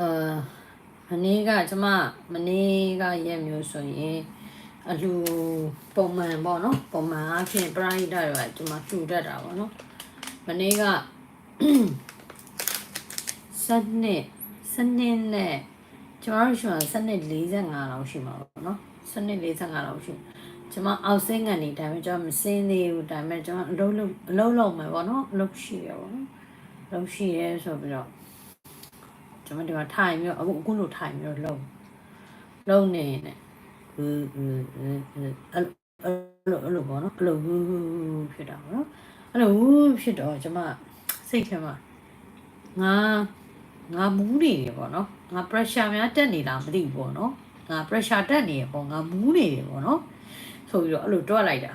အာမနေ့ကကျမမနေ့ကရက်မျိုးဆိုရင်အလူပုံမှန်ပေါ့နော်ပုံမှန်အဖြစ်ပရိုက်တာရောကျမထူတတ်တာပေါ့နော်မနေ့ကစနစ်စနစ်နဲ့ကျမတို့ရှိမှစနစ်45လောက်ရှိမှာပေါ့နော်စနစ်45လောက်ရှိကျမအောက်စင်းကနေဒါပေမဲ့ကျမမစင်းသေးဘူးဒါပေမဲ့ကျမအလုံးလုံးအလုံးလုံးမယ်ပေါ့နော်အလုံးရှိရပေါ့နော်အလုံးရှိရဲဆိုပြီးတော့ ကျွန်မဒီမှာထိုင်ပြီးတော့အခုအခုလိုထိုင်ပြီးတော့လုံလုံနေနေဟူဟူဟူဟူအဲ့လိုအဲ့လိုပေါ့နော်အဲ့လိုဟူဟူဖြစ်တာပေါ့နော်အဲ့လိုဟူဖြစ်တော့ကျွန်မစိတ်ထဲမှာငါငါမူးနေတယ်ပေါ့နော်ငါ pressure များတက်နေလားမသိဘူးပေါ့နော်ငါ pressure တက်နေရပေါ့ငါမူးနေတယ်ပေါ့နော်ဆိုပြီးတော့အဲ့လိုတွက်လိုက်တာ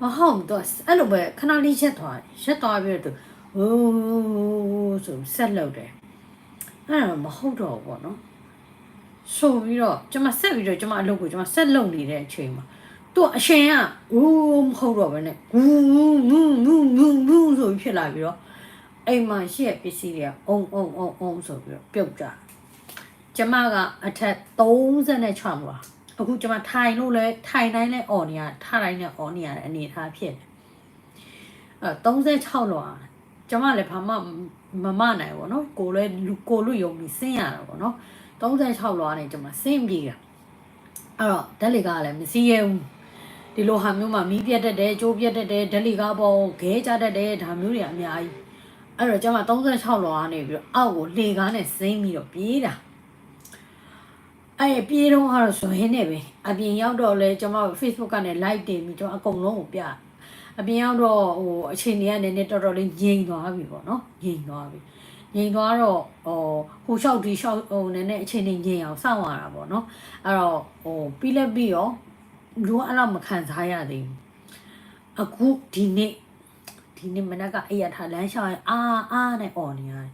မဟုတ်တော့အဲ့လိုပဲခဏလေးရက်သွားရက်သွားပြီးတော့ဟိုးဆိုဆက်လုပ်တယ် အဲ့ဒါမဟုတ်တော့ဘူးပေါ့နော်ဆိုပြီးတော့ကျွန်မဆက်ပြီးတော့ကျွန်မအလုပ်ကိုကျွန်မဆက်လုပ်နေတဲ့အချိန်မှာသူကအရှင်ကဦးမဟုတ်တော့ဘဲနဲ့ဂူးငူးငူးငူးငူးဆိုပြီးဖြစ်လာပြီးတော့အိမ်မှာရှိတဲ့ပစ္စည်းတွေကအုံအုံအုံအုံဆိုပြီးတော့ပြုတ်ကြကျွန်မကအထက်36မှာအခုကျွန်မထိုင်လို့လဲထိုင်တိုင်းလဲអော်နေရထားတိုင်းလဲអော်နေရတဲ့အနေအထားဖြစ်တယ်အဲ36လောကျွန်မလည်းဘာမှမမနိုင်ဘောနော်ကိုလည်းကိုလူယုံပြီးဆင်းရတာဘောနော်36လောကနေကျွန်မဆင်းပြေးတာအဲ့တော့ဓာတ်လေကလည်းမစည်းရဘူးဒီလိုဟာမျိုးမှာမီးပြတ်တတ်တယ်ကြိုးပြတ်တတ်တယ်ဓာတ်လေကပေါ်ခဲကြတတ်တယ်ဒါမျိုးတွေအများကြီးအဲ့တော့ကျွန်မ36လောကနေပြီးတော့အောက်ကိုလေကားနဲ့ဆင်းပြီးတော့ပြေးတာအဲ့ပြေးတော့ဟာဆိုဟင်းနေပဲအပြင်ရောက်တော့လဲကျွန်မ Facebook ကနေ like တင်ပြီးကျွန်မအကုန်လုံးကိုပြတယ် အပြင်ရောက်တော့ဟိုအချိန်တွေကနည်းနည်းတော်တော်လေးငြိမ်သွားပြီပေါ့နော်ငြိမ်သွားပြီငြိမ်သွားတော့ဟိုဟိုလျှောက်ဒီလျှောက်ဟိုနည်းနည်းအချိန်တွေငြိမ်အောင်စောင့်ရတာပေါ့နော်အဲ့တော့ဟိုပြီးလက်ပြီးရောလူကအဲ့လောက်မခံစားရသေးဘူးအခုဒီနေ့ဒီနေ့မနက်ကအဲ့ရထားလမ်းလျှောက်ရင်အာအာနဲ့អော်နေရတယ်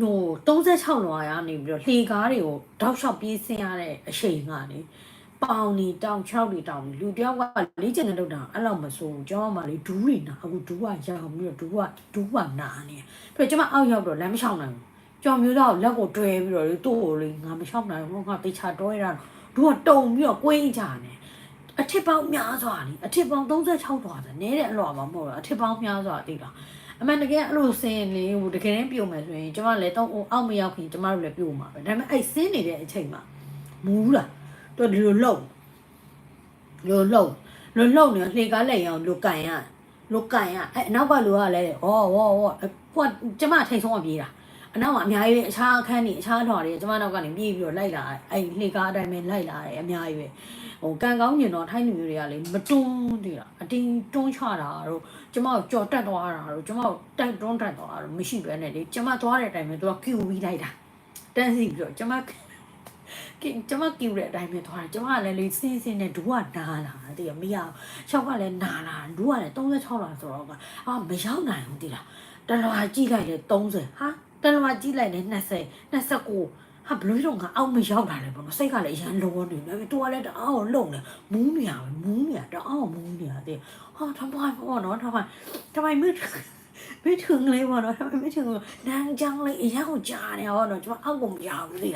ဟို36လောရနေပြီးတော့လှေကားတွေကိုတောက်လျှောက်ပြေးဆင်းရတဲ့အချိန်ကနေ ပေါင်နေတောင်6တွေတောင်လူတယောက်ကလေးကျင်တဲ့လောက်တာအဲ့လောက်မဆိုးကျောင်းမှာလေဒူးတွေနာအခုဒူးကရောင်ပြီးတော့ဒူးကဒူးကနာနေပြီးတော့ကျွန်မအောက်ရောက်တော့လမ်းမလျှောက်နိုင်ဘူးကျောင်းမျိုးသားကိုလက်ကိုတွဲပြီးတော့လေသူ့ကိုလေငါမလျှောက်နိုင်ဘူးငါတေချာတွဲတာဒူးကတုံပြီးတော့ကွင်းကြနေအထစ်ပေါင်းများစွာလေအထစ်ပေါင်း36တွားတယ်နဲတဲ့အလွာမှာမဟုတ်ဘူးအထစ်ပေါင်းများစွာသိလားအမှန်တကယ်အဲ့လိုစင်လေဟိုတကယ်တမ်းပြုံမယ်ဆိုရင်ကျမလည်းတော့အောက်မရောက်ခင်ကျမတို့လည်းပြုံမှာပဲဒါပေမဲ့အဲ့စင်းနေတဲ့အချိန်မှာမူးလာ တော့ဒီလိုလုံလိုလုံလိုလုံနေလှေကားလက်ရအောင်လိုကန်ရလိုကန်ရအဲ့အနောက်ကလူကလည်းဩဝေါ်ဝေါ်ကိုကကျမထိတ်ဆုံးကပြေးတာအနောက်ကအများကြီးပဲအခြားအခန်းတွေအခြားထွားတွေကျမနောက်ကနေပြေးပြီးတော့လိုက်လာအဲ့လှေကားအတိုင်းပဲလိုက်လာတယ်အများကြီးပဲဟိုကန်ကောင်းညင်တော့ထိုင်းလူမျိုးတွေကလေမတွန်းတည်တာအတင်းတွန်းချတာတော့ကျမကိုကြော်တက်သွားတာတော့ကျမကိုတက်တွန်းတက်သွားတာမရှိပဲနဲ့လေကျမသွားတဲ့အတိုင်းပဲသူကကျူပြီးလိုက်တာတန်းစီပြီးတော့ကျမ ကင်ကျမကျူတဲ့အတိုင်းပဲသွားတယ်ကျမကလည်းလေစင်းစင်းနဲ့ဒူးကနာလာတည်ရမရချောက်ကလည်းနာလာဒူးကလည်း36လာဆိုတော့ကအာမရောက်နိုင်ဘူးတည်လားတလွာကြည့်လိုက်လေ30ဟာတလွာကြည့်လိုက်လေ20 29ဟာဘလို့တော့ငါအောက်မရောက်တာလေပေါ့နော်စိတ်ကလည်းအရန်လောနေတယ်တူကလည်းတအားကိုလုံနေမူးနေရပဲမူးနေရတအားမူးနေရတဲ့ဟာทำไมပေါ့နော်ทำไมทำไมไม่ไม่ถึงเลยပေါ့နော်ทำไมไม่ถึงนางจังเลยအရန်ကိုကြားနေပေါ့နော်ကျွန်မအောက်ကိုမရောက်ဘူးလေ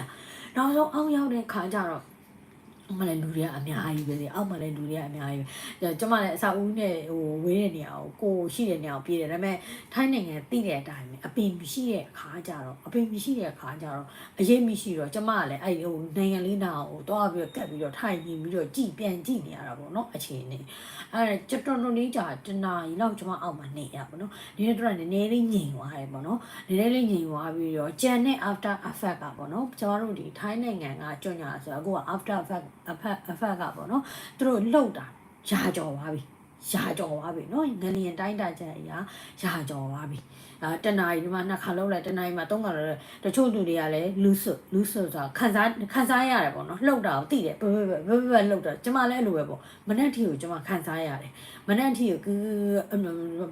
နောက်ဆုံးအောက်ရောက်တဲ့ခါကျတော့ အောက်မှာလည်းလူတွေကအများကြီးပဲလေအောက်မှာလည်းလူတွေကအများကြီးပဲကျမလည်းအစာဦးနဲ့ဟိုဝေးတဲ့နေရာကိုကိုရှိတဲ့နေရာကိုပြေးတယ်ဒါပေမဲ့ထိုင်းနိုင်ငံတိတဲ့အတိုင်းပဲအပင်မရှိတဲ့အခါကျတော့အပင်မရှိတဲ့အခါကျတော့အရေးမရှိတော့ကျမကလည်းအဲ့ဟိုနိုင်ငံလေးနာကိုတွားပြီးတော့ကတ်ပြီးတော့ထိုင်ပြီးပြီးတော့ကြည်ပြန်ကြည့်နေရတာပေါ့နော်အခြေအနေအဲ့ကျတော်တော်လေးကြာတနာရီလောက်ကျမအောက်မှာနေရပါတော့နည်းနည်းတော့နည်းနည်းလေးငြိမ်သွားတယ်ပေါ့နော်နည်းနည်းလေးငြိမ်သွားပြီးတော့ကြံတဲ့ after effect ကပေါ့နော်ကျမတို့ဒီထိုင်းနိုင်ငံကကြောညာဆိုတော့အခုက after effect အဖက်အဖက်ကပေါ့နော်သူတို့လှုပ်တာယာကြော်သွားပြီယာကြော်သွားပြီနော်ငလျင်တိုင်းတာကြအရာယာကြော်သွားပြီ တနာရီဒီမှာနှစ်ခါလုံးလိုက်တနာရီမှာသုံးခါလုံးလိုက်တချို့လူတွေကလည်းလူဆွလူဆွဆိုတာခန်းစားခန်းစားရတယ်ပေါ့နော်လှုပ်တာကိုသိတယ်ဘယ်ဘယ်ဘယ်ဘယ်ဘယ်လှုပ်တာကျမလည်းအဲ့လိုပဲပေါ့မနဲ့ထီကိုကျမခန်းစားရတယ်မနဲ့ထီကိုគឺ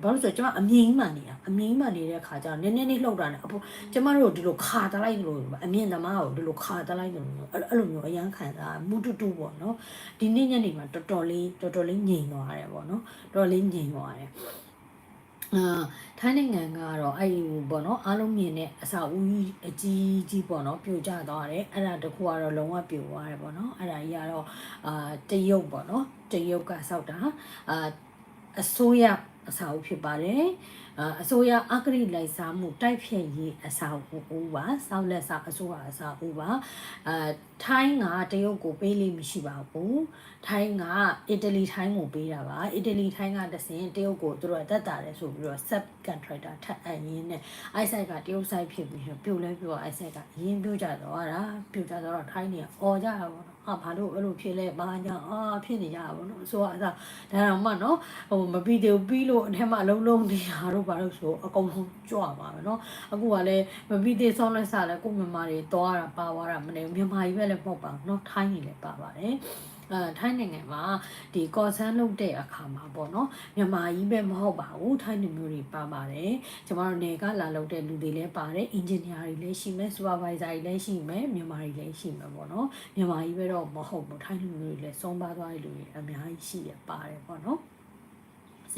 ဘာလို့ဆိုကျမအမြင်မှန်နေတာအမြင်မှန်နေတဲ့ခါကျတော့နည်းနည်းလေးလှုပ်တာနဲ့အဖို့ကျမတို့ဒီလိုခါတလိုက်လို့အမြင်သမားကိုဒီလိုခါတလိုက်လို့အဲ့လိုမျိုးအရန်ခံစားမူတူတူပေါ့နော်ဒီနေ့ညနေမှာတော်တော်လေးတော်တော်လေးငြိမ်သွားတယ်ပေါ့နော်တော်တော်လေးငြိမ်သွားတယ် အာထိုင်းနိုင်ငံကတော့အဲ့ဒီပေါ့နော်အားလုံးမြင်တဲ့အစာဦးကြီးအကြီးကြီးပေါ့နော်ပြိုကျသွားတယ်အဲ့ဒါတခုကတော့လုံးဝပြိုသွားတယ်ပေါ့နော်အဲ့ဒါကြီးကတော့အာတရုတ်ပေါ့နော်တရုတ်ကစောက်တာအာအစိုးရအစာဦးဖြစ်ပါတယ်အာအစိုးရအဂရိလိုက်စားမှုတိုက်ဖြတ်ရေးအစာဦးပါစောက်လက်စာအစိုးရအစာဦးပါအာထိုင်းကတရုတ်ကိုပေးလိမ့်မရှိပါဘူးထိုင်းကအီတလီထိုင်းကိုပေးတာပါအီတလီထိုင်းကတဆင်တရုတ်ကိုသူတို့ကတက်တာတယ်ဆိုပြီးတော့ sub contractor ထပ်အပ်ရင်းနဲ့အိုက်ဆိုင်ကတရုတ်ဆိုင်ဖြစ်ပြီးတော့ပြုတ်လဲပြုတ်အိုက်ဆိုင်ကအရင်ပြုတ်ကြတော့တာပြုတ်ကြတော့ထိုင်းနေအော်ကြတာပေါ့နော်အာဘာလို့အဲ့လိုဖြစ်လဲဘာညာအာဖြစ်နေကြတာပေါ့နော်ဆိုတော့အဲ့ဒါဒါတော့မှနော်ဟိုမပြီးသေးဘူးပြီးလို့အထက်မှာအလုံးလုံးနေတာတို့ဘာလို့ဆိုအကုန်လုံးကြွပါပဲနော်အခုကလည်းမပြီးသေးဆောင်းလက်စားလဲကိုမြန်မာတွေသွားတာပါသွားတာမနေဘူးမြန်မာကြီးပဲလည်းမဟုတ်ပါဘူးနော်ထိုင်းနေလည်းပါပါတယ် အဲထိုင်းနိုင်ငံမှာဒီကော်ဆန်းလုပ်တဲ့အခါမှာပေါ့နော်မြန်မာကြီးပဲမဟုတ်ပါဘူးထိုင်းလူမျိုးတွေပါပါတယ်ကျမတို့နေကလာလုပ်တဲ့လူတွေလည်းပါတယ်အင်ဂျင်နီယာတွေလည်းရှိမယ်စူပါဗိုင်ဇာတွေလည်းရှိမယ်မြန်မာတွေလည်းရှိမယ်ပေါ့နော်မြန်မာကြီးပဲတော့မဟုတ်ဘူးထိုင်းလူမျိုးတွေလည်းစုံပါသွားတဲ့လူတွေအများကြီးရှိရပါတယ်ပေါ့နော်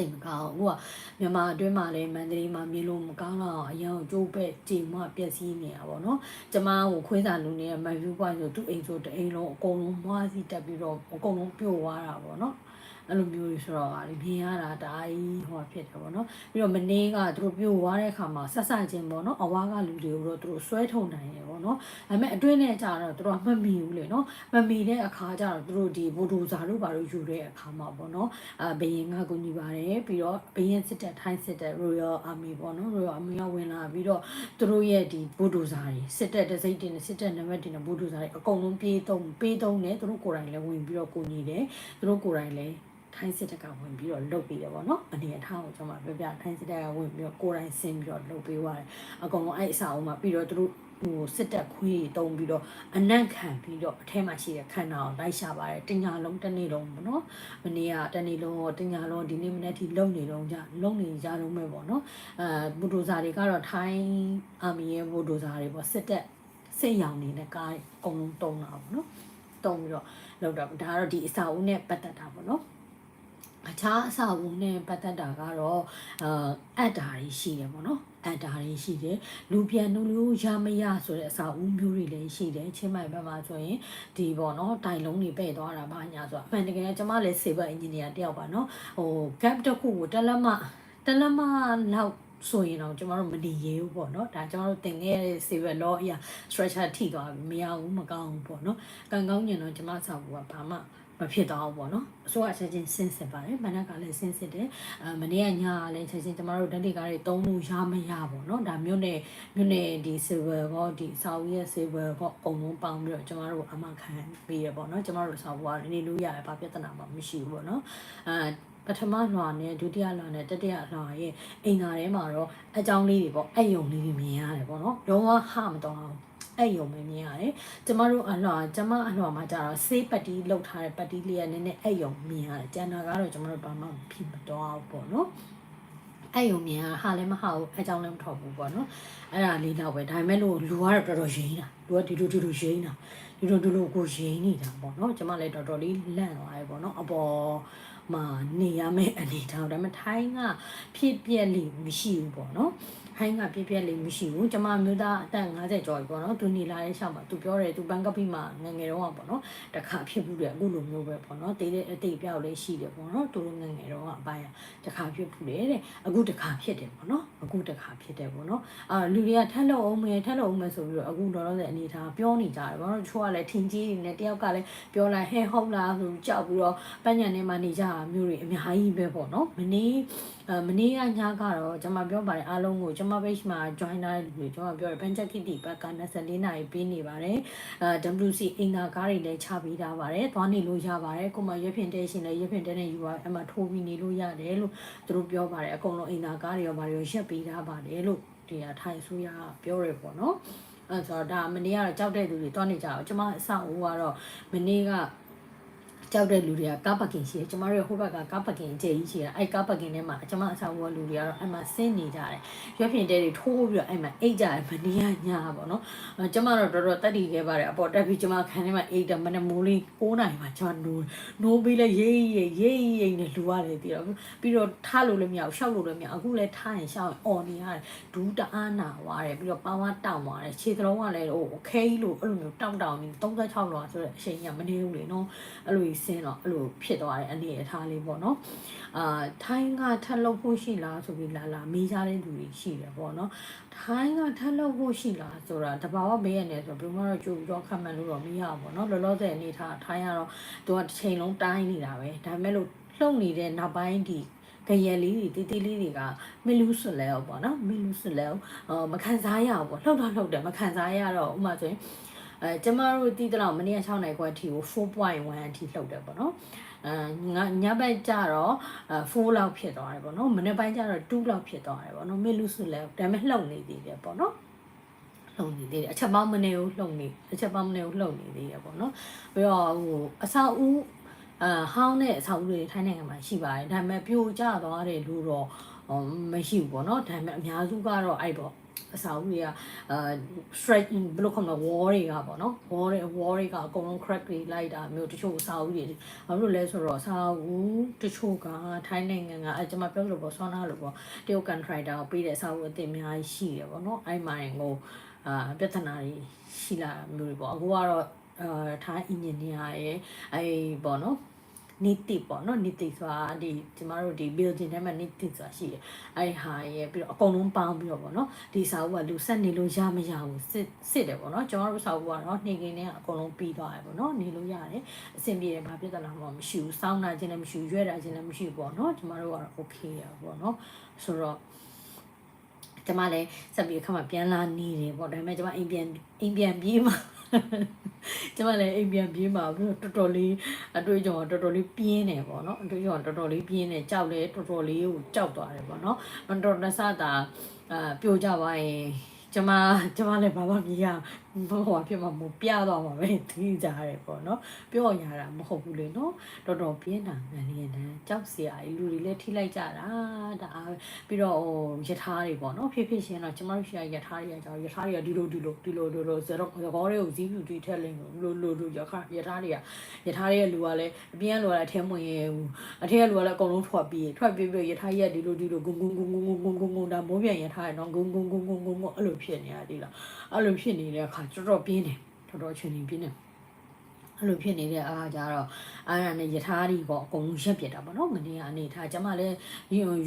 စိတ်မကောင်းဘူးကမြန်မာအတွင်းမှာလည်းမန္တလေးမှာမြေလို့မကောင်းတော့အရင်ကျိုးပဲ့ကြေမပျက်စီးနေတာပေါ့နော်ကျမကိုခွေးစာလူနေတဲ့ my view point ဆိုသူ့အိမ်ဆိုတအိမ်လုံးအကုန်လုံးမွားစီတက်ပြီးတော့အကုန်လုံးပြိုသွားတာပေါ့နော် အဲ့လိုမျိုးတွေဆိုတော့ဟာမြင်ရတာဒါကြီးဟိုဖြစ်တယ်ပေါ့နော်ပြီးတော့မနေ့ကသူတို့ပြိုသွားတဲ့အခါမှာဆက်ဆက်ချင်းပေါ့နော်အဝါကလူတွေကိုတော့သူတို့ဆွဲထုံနိုင်တယ်ပေါ့နော်ဒါပေမဲ့အတွင်းနဲ့ကြာတော့သူတို့ကမမီဘူးလေနော်မမီတဲ့အခါကျတော့သူတို့ဒီဘူဒိုဇာတို့ဘာလို့ယူတဲ့အခါမှာပေါ့နော်အာဘယင်ကကူညီပါတယ်ပြီးတော့ဘယင်စစ်တပ်ထိုင်းစစ်တပ် Royal Army ပေါ့နော် Royal Army ကဝင်လာပြီးတော့သူတို့ရဲ့ဒီဘူဒိုဇာတွေစစ်တပ်တစိမ့်တင်စစ်တပ်နံပါတ်တင်တဲ့ဘူဒိုဇာတွေအကုန်လုံးပြေးသုံးပေးသုံးတယ်သူတို့ကိုယ်တိုင်လည်းဝင်ပြီးတော့ကူညီတယ်သူတို့ကိုယ်တိုင်လည်း ထိုင်းစစ်တပ်ကဝင်ပြီးတော့လှုပ်ပြီးတယ်ပေါ့နော်အနေအထားကိုကျွန်မပြောပြထိုင်းစစ်တပ်ကဝင်ပြီးတော့ကိုယ်တိုင်ဆင်းပြီးတော့လှုပ်ပေးသွားတယ်အကောင်လုံးအဲ့အစာအုံးမှာပြီးတော့သူတို့ဟိုစစ်တပ်ခွေးတုံးပြီးတော့အနံ့ခံပြီးတော့အထဲမှာရှိတဲ့ခန္ဓာကိုလိုက်ရှာပါတယ်တင်ညာလုံးတစ်နေ့လုံးပေါ့နော်မနေ့ကတစ်နေ့လုံးရောတင်ညာလုံးဒီနေ့မနေ့ထိလုံနေတော့ကြလုံနေကြတော့မယ်ပေါ့နော်အဲဘူဒိုဇာတွေကတော့ထိုင်းအာမီရဲ့ဘူဒိုဇာတွေပေါ့စစ်တပ်စစ်ရောင်နေတဲ့ကားအကုန်လုံးတုံးတာပေါ့နော်တုံးပြီးတော့လောက်တာဒါကတော့ဒီအစာအုပ်နဲ့ပတ်သက်တာပေါ့နော် အခြားအစာအုပ်နဲ့ပတ်သက်တာကတော့အာအပ်တာတွေရှိတယ်ပေါ့နော်အပ်တာတွေရှိတယ်လူပြန်လူလို့ရမရဆိုတဲ့အစာအုပ်မျိုးတွေလည်းရှိတယ်ချင်းမိုင်ဘက်မှာဆိုရင်ဒီပေါ့နော်တိုင်လုံးတွေပဲ့သွားတာဘာညာဆိုတာအမှန်တကယ်ကျမလည်း saver engineer တယောက်ပါနော်ဟို gap တစ်ခုကိုတက်လက်မတက်လက်မလောက်ဆိုရင်တော့ကျမတို့မနေရဘူးပေါ့နော်ဒါကျမတို့သင်ခဲ့ရတဲ့ saver law အရာ structure ထိသွားပြီမရဘူးမကောင်းဘူးပေါ့နော်ကံကောင်းညင်တော့ကျမဆောက်ဘူးကဘာမှ မဖြစ်တော့ဘူးပေါ့နော်အစိုးရချက်ချင်းဆင်းစစ်ပါတယ်မနက်ကလည်းဆင်းစစ်တယ်အဲမနေ့ကညကလည်းချက်ချင်းကျမတို့ဓာတ်တွေကားတွေသုံးလို့ရမရပေါ့နော်ဒါမြို့နယ်မြို့နယ်ဒီ silver ကောဒီဆောက်ရဲ့ silver ကောအုံလုံးပေါင်းပြီးတော့ကျမတို့အမှခံပေးရပေါ့နော်ကျမတို့ဆောက်ဘွားနေလို့ရတယ်ဘာပြဿနာမှမရှိဘူးပေါ့နော်အဲပထမလွှာနဲ့ဒုတိယလွှာနဲ့တတိယလွှာရဲ့အိမ်သာထဲမှာတော့အကြောင်းလေးတွေပေါ့အဲ့ယုံလေးတွေမြင်ရတယ်ပေါ့နော်လုံးဝဟမတော့အောင် အဲ့ယုံပဲမြင်ရတယ်ကျမတို့အလှကျမအလှမှာကြတော့ဆေးပတ်တီးလောက်ထားတဲ့ပတ်တီးလေးကနည်းနည်းအဲ့ယုံမြင်ရတယ်ကျန်တာကတော့ကျမတို့ဘာမှဖြစ်မတော့ဘူးပေါ့နော်အဲ့ယုံမြင်ဟာလည်းမဟာဘူးအကြောင်းလည်းမထောက်ဘူးပေါ့နော်အဲ့ဒါလေးတော့ပဲဒါပေမဲ့လို့လူကတော့တော်တော်ရင်းတာလူကဒီလိုဒီလိုရင်းတာဒီလိုဒီလိုကိုရင်းနေတာပေါ့နော်ကျမလည်းတော်တော်လေးလန့်သွားတယ်ပေါ့နော်အပေါ်မှာနေရမယ့်အနေထားဒါပေမဲ့ထိုင်းကဖြစ်ပြက်လိမရှိဘူးပေါ့နော် ဟိုင်းကပြပြလေးမရှိဘူးကျမမျိုးသားအသက်50ကျော်ပြီပေါ့နော်သူနေလာတဲ့ရှောက်မှာသူပြောတယ်သူဘန်ကပီမှာငငယ်တော့ပေါ့နော်တခါဖြစ်ဘူးတယ်အခုလိုမျိုးပဲပေါ့နော်တေးတဲ့အတိတ်ပြောက်လေးရှိတယ်ပေါ့နော်သူတို့ငငယ်တော့အပိုင်းတခါဖြစ်ဘူးတယ်တဲ့အခုတခါဖြစ်တယ်ပေါ့နော်အခုတခါဖြစ်တယ်ပေါ့နော်အာလူတွေကထက်လို့အောင်မယ်ထက်လို့အောင်မယ်ဆိုပြီးတော့အခုတော့တော့အနေထားပြောနေကြတယ်ပေါ့နော်ချိုးကလည်းထင်ကြီးနေတယောက်ကလည်းပြောလိုက်ဟဲဟုတ်လားဆိုကြောက်ပြီးတော့ပန်းညံထဲမှာနေကြတာမျိုးတွေအများကြီးပဲပေါ့နော်မနေ့အဲ မနေ့ကညကတော့ကျွန်မပြောပါတယ်အားလုံးကိုကျွန်မ page မှာ join လာတဲ့လူတွေကျွန်မပြောတယ်ဘန်ချက်ကစ်တီဘက်က24နာရီပေးနေပါတယ်အဲ WC အင်္ဂါကားတွေလည်းချပေးထားပါတယ်သွားနေလို့ရပါတယ်ကိုမရွက်ဖြင့်တဲရှင်လည်းရွက်ဖြင့်တဲနဲ့ယူပါအမှထိုးပြီးနေလို့ရတယ်လို့သူတို့ပြောပါတယ်အကုန်လုံးအင်္ဂါကားတွေရောဘာတွေရောရက်ပေးထားပါတယ်လို့ဒီဟာထိုင်ဆိုရပြောရပေါ့နော်အဲဆိုတော့ဒါမနေ့ကတော့ကြောက်တဲ့သူတွေတွားနေကြအောင်ကျွန်မအဆောက်အဦကတော့မနေ့က ကြောက်တဲ့လူတွေကကားပကင်ရှိတယ်ကျမတို့ဟိုဘက်ကကားပကင်အကျယ်ကြီးရှိတာအဲကားပကင်ထဲမှာကျမအဆောင်ကလူတွေကတော့အဲ့မှာဆင်းနေကြတယ်ရွက်ဖြင့်တဲတွေထိုးပြီးတော့အဲ့မှာအိတ်ကြတယ်မနေရညာပေါ့နော်အဲကျမတော့တော်တော်တက်တည်ခဲ့ပါတယ်အပေါ်တက်ပြီးကျမခန်းထဲမှာအိတ်တယ်မနေ့မိုးလေး9နာရီမှာကျမနိုးနိုးပြီးလဲရေးရေးရေးရေးနဲ့လူရတယ်တည်တော့ပြီးတော့ထားလို့လည်းမရဘူးရှောက်လို့လည်းမရအခုလည်းထားရင်ရှောက်ရင်အော်နေရတယ်ဒူးတအားနာသွားတယ်ပြီးတော့ပါဝါတောင်သွားတယ်ခြေသလုံးကလည်းဟိုခဲကြီးလို့အဲ့လိုမျိုးတောက်တောင်နေ36လောဆိုတော့အချိန်ကြီးမနေဘူးလေနော်အဲ့လိုကြီးဆင်းတော့အဲ့လိုဖြစ်သွားတယ်အနေအထားလေးပေါ့နော်အာထိုင်းကထပ်လုပ်ဖို့ရှိလားဆိုပြီးလာလာမေးကြတဲ့လူတွေရှိတယ်ပေါ့နော်ထိုင်းကထပ်လုပ်ဖို့ရှိလားဆိုတာတဘာဝမေးရနေဆိုတော့ဘယ်မှတော့ကြိုပြီးတော့ခံမှန်းလို့တော့မရဘူးပေါ့နော်လောလောဆယ်အနေထားထိုင်းကတော့သူကတစ်ချိန်လုံးတိုင်းနေတာပဲဒါပေမဲ့လို့လှုပ်နေတဲ့နောက်ပိုင်းဒီကြရလေးတွေတီးတီးလေးတွေကမလူးဆွလဲအောင်ပေါ့နော်မလူးဆွလဲအောင်အော်မခံစားရဘူးပေါ့လှုပ်တော့လှုပ်တယ်မခံစားရတော့ဥပမာဆိုရင် အဲကျမတို့တီးတော့မနေ့က6နိုင်ခွဲအထိကို4.1အထိလှုပ်တယ်ပေါ့နော်အဲငါညဘက်ကျတော့4လောက်ဖြစ်သွားတယ်ပေါ့နော်မနေ့ပိုင်းကျတော့2လောက်ဖြစ်သွားတယ်ပေါ့နော်မလူးဆွလဲဒါပေမဲ့လှုပ်နေသေးတယ်ပေါ့နော်လှုပ်နေသေးတယ်အချက်ပေါင်းမနေဘူးလှုပ်နေအချက်ပေါင်းမနေဘူးလှုပ်နေသေးတယ်ပေါ့နော်ပြီးတော့ဟိုအဆောက်အဦအာဟောင်းတဲ့အဆောက်အဦတွေထိုင်းနိုင်ငံမှာရှိပါတယ်ဒါပေမဲ့ပြိုကျသွားတယ်လို့တော့ဟိုမရှိဘူးပေါ့နော်ဒါပေမဲ့အများစုကတော့အဲ့ပေါ့ အဆောက်အဦတွေကအာ straight ဘယ်လိုခေါ်မလဲ wall တွေကပေါ့နော် wall တွေ wall တွေကအကုန်လုံး crack တွေလိုက်တာမျိုးတချို့အဆောက်အဦတွေဘာလို့လဲဆိုတော့အဆောက်အဦတချို့ကထိုင်းနိုင်ငံကအဲကျွန်မပြောလို့ပေါ့ဆွမ်းနာလို့ပေါ့တရုတ် contractor ကိုပေးတဲ့အဆောက်အဦအသစ်အများကြီးရှိတယ်ပေါ့နော်အဲ့မှာရင်ကိုအာပြဿနာတွေရှိလာမျိုးတွေပေါ့အခုကတော့အာထိုင်း engineer ရဲ့အဲပေါ့နော် နိတိပေါ့နော်နိတိဆိုတာဒီကျမတို့ဒီ building ထဲမှာနိတိဆိုတာရှိတယ်အဲ့ဟာရဲ့ပြီးတော့အကုန်လုံးပေါင်းပြီးတော့ပေါ့နော်ဒီစာအုပ်ကလူဆက်နေလို့ရမရဘူးစစ်စစ်တယ်ပေါ့နော်ကျွန်တော်တို့စာအုပ်ကတော့နေကင်းနဲ့အကုန်လုံးပြီးသွားတယ်ပေါ့နော်နေလို့ရတယ်အဆင်ပြေတယ်ဘာပြဿနာမှမရှိဘူးစောင်းတာခြင်းလည်းမရှိဘူးရွက်တာခြင်းလည်းမရှိဘူးပေါ့နော်ကျမတို့ကတော့ okay ရပေါ့နော်ဆိုတော့ကျမလည်းဆက်ပြီးခါမှပြန်လာနေတယ်ပေါ့ဒါပေမဲ့ကျမအိမ်ပြန်အိမ်ပြန်ပြေးမှာ ကျမလည်းအိမ်ပြန်ပြေးမှာပြီးတော့တော်တော်လေးအတွေ့အကြုံကတော်တော်လေးပြင်းတယ်ပေါ့နော်အတွေ့အကြုံကတော်တော်လေးပြင်းတယ်ကြောက်လဲတော်တော်လေးကိုကြောက်သွားတယ်ပေါ့နော်မတော်တဆတာအာပြိုကြပါရင် ကျမကျမလည်းဘာမှမရဘဟောဖြစ်မှာမပြတော့မှာပဲသိကြရတယ်ပေါ့နော်ပြောရတာမဟုတ်ဘူးလေနော်တော်တော်ပြင်းတာငန်းနေတယ်ကြောက်စရာလူတွေလည်းထိလိုက်ကြတာဒါအားပြီးတော့ဟိုယထာတွေပေါ့နော်ဖြစ်ဖြစ်ရှင်းတော့ကျမတို့ရှိရယထာတွေကကြောက်ယထာတွေကဒီလိုဒီလိုဒီလိုဒီလိုဇေရောဘောတွေကိုဇီးပြူတွေထက်လင်းလို့လိုလိုယခယထာတွေကယထာတွေရဲ့လူကလည်းအပြင်းလူကလည်းအထဲမဝင်ရဘူးအထဲကလူကလည်းအကုန်လုံးထွက်ပြီးထွက်ပြီးပြီးယထာရဲ့ဒီလိုဒီလိုဂုံဂုံဂုံဂုံဂုံဂုံဂုံဒါမိုးပြန်ယထာရတော့ဂုံဂုံဂုံဂုံဂုံဂုံအဲ့လိုဖြစ်နေရသေးလားအဲ့လိုဖြစ်နေတဲ့အခါတော်တော်ပြင်းတယ်တော်တော်ချွင်နေပြင်းတယ်အဲ့လိုဖြစ်နေတဲ့အားကြတော့အားရနဲ့ယထာတွေပေါ့အကုန်လုံးရက်ပြစ်တာပေါ့နော်မနေရအနေထားကျမလည်း